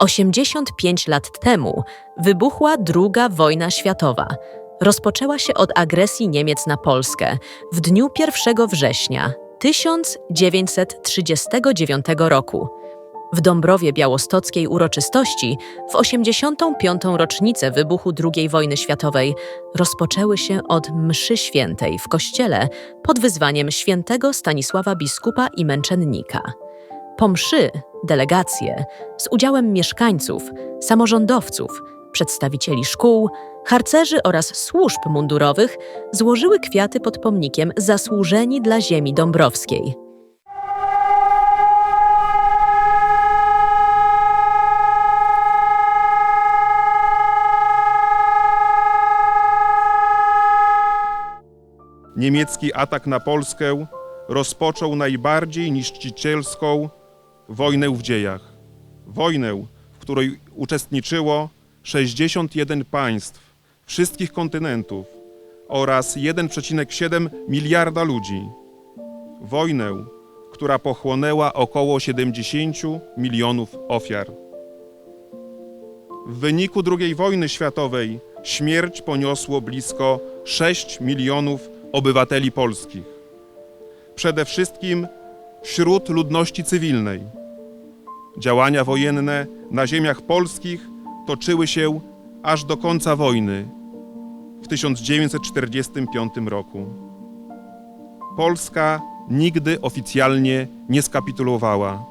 85 lat temu wybuchła II wojna światowa. Rozpoczęła się od agresji Niemiec na Polskę w dniu 1 września 1939 roku. W Dąbrowie Białostockiej uroczystości w 85. rocznicę wybuchu II wojny światowej rozpoczęły się od mszy świętej w kościele pod wyzwaniem świętego Stanisława biskupa i męczennika. Po mszy delegacje z udziałem mieszkańców, samorządowców, przedstawicieli szkół, harcerzy oraz służb mundurowych złożyły kwiaty pod pomnikiem zasłużeni dla ziemi dąbrowskiej. Niemiecki atak na Polskę rozpoczął najbardziej niszczycielską wojnę w dziejach. Wojnę, w której uczestniczyło 61 państw wszystkich kontynentów oraz 1,7 miliarda ludzi. Wojnę, która pochłonęła około 70 milionów ofiar. W wyniku II wojny światowej śmierć poniosło blisko 6 milionów obywateli polskich. Przede wszystkim wśród ludności cywilnej. Działania wojenne na ziemiach polskich toczyły się aż do końca wojny w 1945 roku. Polska nigdy oficjalnie nie skapitulowała.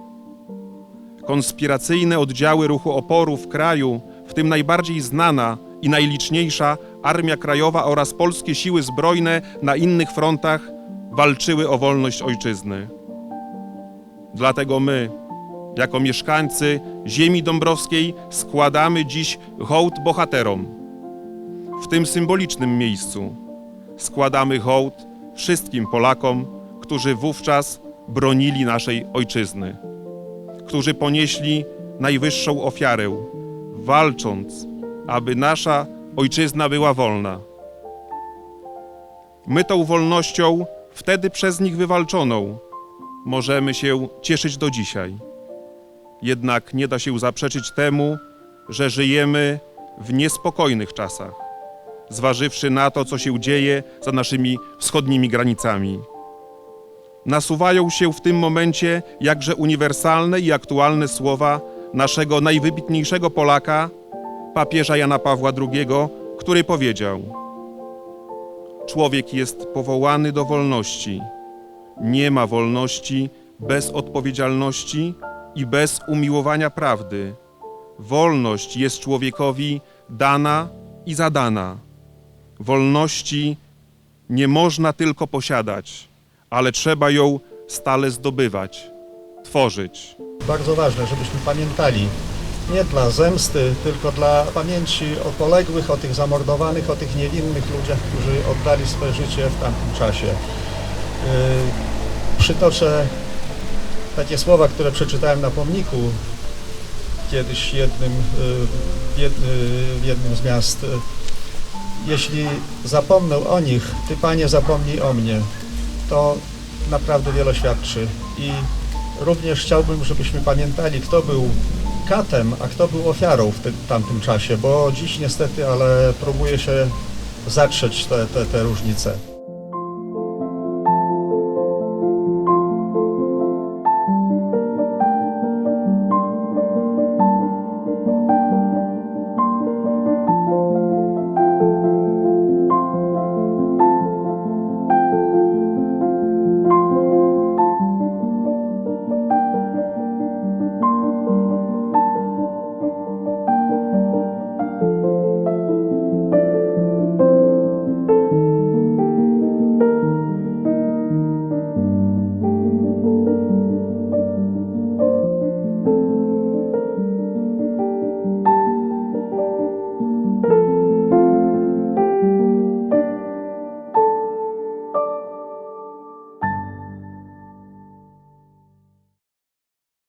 Konspiracyjne oddziały ruchu oporu w kraju, w tym najbardziej znana i najliczniejsza Armia Krajowa oraz polskie siły zbrojne na innych frontach walczyły o wolność ojczyzny. Dlatego my, jako mieszkańcy ziemi dąbrowskiej, składamy dziś hołd bohaterom. W tym symbolicznym miejscu składamy hołd wszystkim Polakom, którzy wówczas bronili naszej ojczyzny, którzy ponieśli najwyższą ofiarę, walcząc, aby nasza ojczyzna była wolna. My tą wolnością, wtedy przez nich wywalczoną, możemy się cieszyć do dzisiaj. Jednak nie da się zaprzeczyć temu, że żyjemy w niespokojnych czasach, zważywszy na to, co się dzieje za naszymi wschodnimi granicami. Nasuwają się w tym momencie jakże uniwersalne i aktualne słowa naszego najwybitniejszego Polaka, papieża Jana Pawła II, który powiedział: Człowiek jest powołany do wolności. Nie ma wolności bez odpowiedzialności i bez umiłowania prawdy. Wolność jest człowiekowi dana i zadana. Wolności nie można tylko posiadać, ale trzeba ją stale zdobywać, tworzyć. Bardzo ważne, żebyśmy pamiętali nie dla zemsty, tylko dla pamięci o poległych, o tych zamordowanych, o tych niewinnych ludziach, którzy oddali swoje życie w tamtym czasie. Yy, Przytoczę takie słowa, które przeczytałem na pomniku kiedyś jednym, jed- yy, w jednym z miast. Jeśli zapomnę o nich, Ty Panie zapomnij o mnie. To naprawdę wiele świadczy i również chciałbym, żebyśmy pamiętali, kto był katem, a kto był ofiarą w tym, tamtym czasie, bo dziś niestety, ale próbuje się zatrzeć te, te, te różnice.